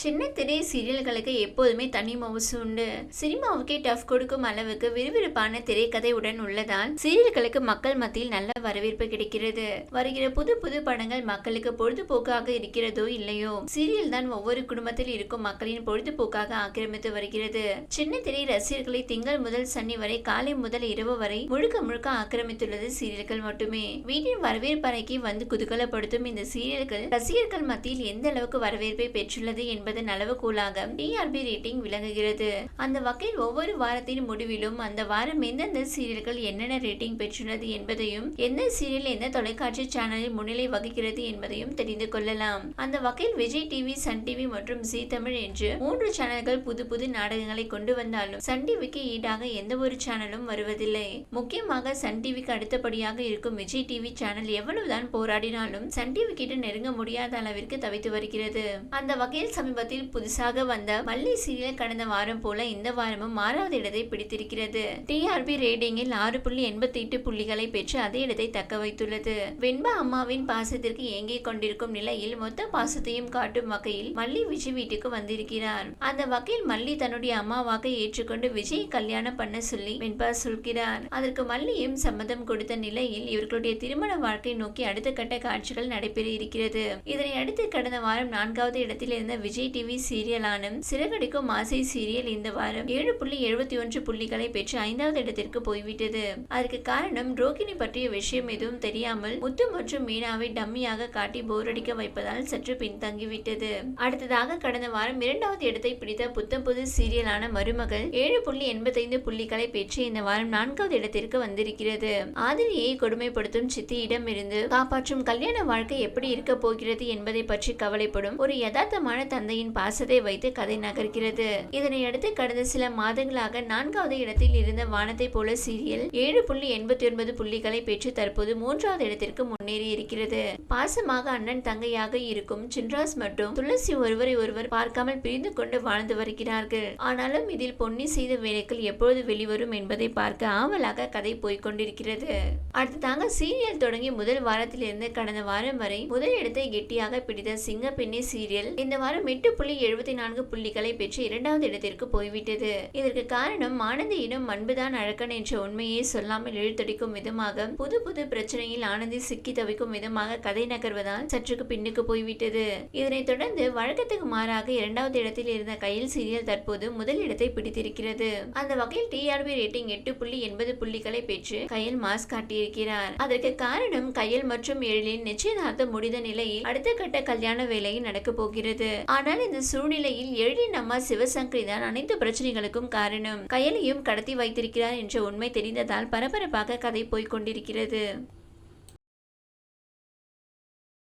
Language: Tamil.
சின்ன திரை சீரியல்களுக்கு எப்போதுமே தனி மவுசு உண்டு. சினிமாவுக்கே டஃப் கொடுக்கும் அளவுக்கு விறுவிறுப்பான திரைக்கதையுடன் உள்ளதால் சீரியல்களுக்கு மக்கள் மத்தியில் நல்ல வரவேற்பு கிடைக்கிறது. வருகிற புது புது படங்கள் மக்களுக்கு பொழுதுபோக்காக இருக்கிறதோ இல்லையோ சீரியல் தான் ஒவ்வொரு குடும்பத்தில் இருக்கும் மக்களின் பொழுதுபோக்காக ஆக்கிரமித்து வருகிறது. சின்ன திரை ரசிகர்களை திங்கள் முதல் சனி வரை காலை முதல் இரவு வரை முழுக்க முழுக்க ஆக்கிரமித்துள்ளது சீரியல்கள் மட்டுமே. வீட்டின் வரவேற்பறைக்கு வந்து குதூகலப்படுத்தும் இந்த சீரியல்கள் ரசிகர்கள் மத்தியில் எந்த அளவுக்கு வரவேற்பை பெற்றுள்ளது என்பது என்பதன் அளவுகோலாக டிஆர்பி ரேட்டிங் விளங்குகிறது. அந்த வகையில் ஒவ்வொரு வாரத்தின் முடிவிலும் அந்த வாரம் எந்தெந்த சீரியல்கள் என்னென்ன ரேட்டிங் பெற்றுள்ளது என்பதையும் எந்த சீரியல் எந்த தொலைக்காட்சி சேனலில் முன்னிலை வகிக்கிறது என்பதையும் தெரிந்து கொள்ளலாம். அந்த வகையில் விஜய் டிவி சன் டிவி மற்றும் ஜி தமிழ் என்று மூன்று சேனல்கள் புது புது நாடகங்களை கொண்டு வந்தாலும் சன் டிவிக்கு ஈடாக எந்த ஒரு சேனலும் வருவதில்லை. முக்கியமாக சன் டிவிக்கு அடுத்தபடியாக இருக்கும் விஜய் டிவி சேனல் எவ்வளவுதான் போராடினாலும் சன் டிவி கிட்ட நெருங்க முடியாத அளவிற்கு தவித்து வருகிறது. அந்த வகையில் சமீபத்தில் புதுசாக வந்த மல்லி சீரியல் கடந்த வாரம் போல இந்த வாரமும் ஆறாவது இடத்தை பிடித்திருக்கிறது. டிஆர்பி ரேட்டிங்கில் ஆறு புள்ளி எண்பத்தி எட்டு புள்ளிகளை பெற்று அதே இடத்தை தக்க வைத்துள்ளது. வெண்பா அம்மாவின் பாசத்திற்கு ஏங்கிக் கொண்டிருக்கும் நிலையில் மொத்த பாசத்தையும் காட்டும் வகையில் மல்லி விஜய் வீட்டுக்கு வந்திருக்கிறார். அந்த வகையில் மல்லி தன்னுடைய அம்மாவாக ஏற்றுக்கொண்டு விஜய் கல்யாணம் பண்ண சொல்லி வெண்பா சொல்கிறார். அதற்கு மல்லியும் சம்மதம் கொடுத்த நிலையில் இவர்களுடைய திருமண வாழ்க்கை நோக்கி அடுத்த கட்ட காட்சிகள் நடைபெற இருக்கிறது. இதனை அடுத்து கடந்த வாரம் நான்காவது இடத்தில் இருந்த விஜய் டிவி சீரியலான சிறகடிக்கும் ஆசை சீரியல் இந்த வாரம் ஏழு புள்ளி எழுபத்தி ஒன்று புள்ளிகளை பெற்று ஐந்தாவது இடத்திற்கு போய்விட்டது. அதற்கு காரணம் ரோகிணி பற்றிய விஷயம் எதுவும் தெரியாமல் முத்து மற்றும் மீனாவை டம்மியாக காட்டி போரடிக்க வைப்பதால் சற்று பின்தங்கிவிட்டது. அடுத்ததாக கடந்த வாரம் இரண்டாவது இடத்தை பிடித்த புத்தம் புது சீரியலான மருமகள் ஏழு புள்ளி எண்பத்தைந்து புள்ளிகளை பெற்று இந்த வாரம் நான்காவது இடத்திற்கு வந்திருக்கிறது. ஆதிரியை கொடுமைப்படுத்தும் சித்தியிடம் இருந்து காப்பாற்றும் கல்யாண வாழ்க்கை எப்படி இருக்க போகிறது என்பதை பற்றி கவலைப்படும் ஒரு யதார்த்தமான தந்தை தந்தையின் பாசத்தை வைத்து கதை நகர்கிறது. இதனையடுத்து கடந்த சில மாதங்களாக நான்காவது இடத்தில் இருந்த வானத்தை போல சீரியல் ஏழு புள்ளி எண்பத்தி ஒன்பது புள்ளிகளை பெற்று தற்போது மூன்றாவது இடத்திற்கு முன்னேறி இருக்கிறது. பாசமாக அண்ணன் தங்கையாக இருக்கும் சின்ராஸ் மற்றும் துளசி ஒருவரை ஒருவர் பார்க்காமல் பிரிந்து கொண்டு வாழ்ந்து வருகிறார்கள். ஆனாலும் இதில் பொன்னி செய்த வேலைகள் எப்பொழுது வெளிவரும் என்பதை பார்க்க ஆவலாக கதை போய்கொண்டிருக்கிறது அடுத்ததாக சீரியல் தொடங்கி முதல் வாரத்திலிருந்து கடந்த வாரம் வரை முதல் இடத்தை கெட்டியாக பிடித்த சிங்கப்பெண்ணி சீரியல் இந்த வாரம் எட்டு எட்டு புள்ளி எழுபத்தி நான்கு புள்ளிகளை பெற்று இரண்டாவது இடத்திற்கு போய்விட்டது. இதற்கு காரணம் ஆனந்தியிடம் அன்புதான் அழகன் என்ற உண்மையை சொல்லாமல் இழுத்தடிக்கும் விதமாக புது புது பிரச்சனையில் ஆனந்தி சிக்கி தவிக்கும் விதமாக கதை நகர்வதால் சற்றுக்கு பின்னுக்கு போய்விட்டது. இதனைத் தொடர்ந்து வழக்கத்துக்கு மாறாக இரண்டாவது இடத்தில் இருந்த கையில் சீரியல் தற்போது முதல் இடத்தை பிடித்திருக்கிறது. அந்த வகையில் டிஆர்பி ரேட்டிங் எட்டு புள்ளி எண்பது புள்ளிகளை பெற்று கையில் மாஸ் காட்டியிருக்கிறார். அதற்கு காரணம் கையில் மற்றும் எழிலின் நிச்சயதார்த்தம் முடிந்த நிலையில் அடுத்த கட்ட கல்யாண வேலை நடக்கப் போகிறது. ஆனால் ஆனால் இந்த சூழ்நிலையில் எழிலின் அம்மா சிவசங்கரி தான் அனைத்து பிரச்சனைகளுக்கும் காரணம். கையலையும் கடத்தி வைத்திருக்கிறார் என்ற உண்மை தெரிந்ததால் பரபரப்பாக கதை போய்க் கொண்டிருக்கிறது.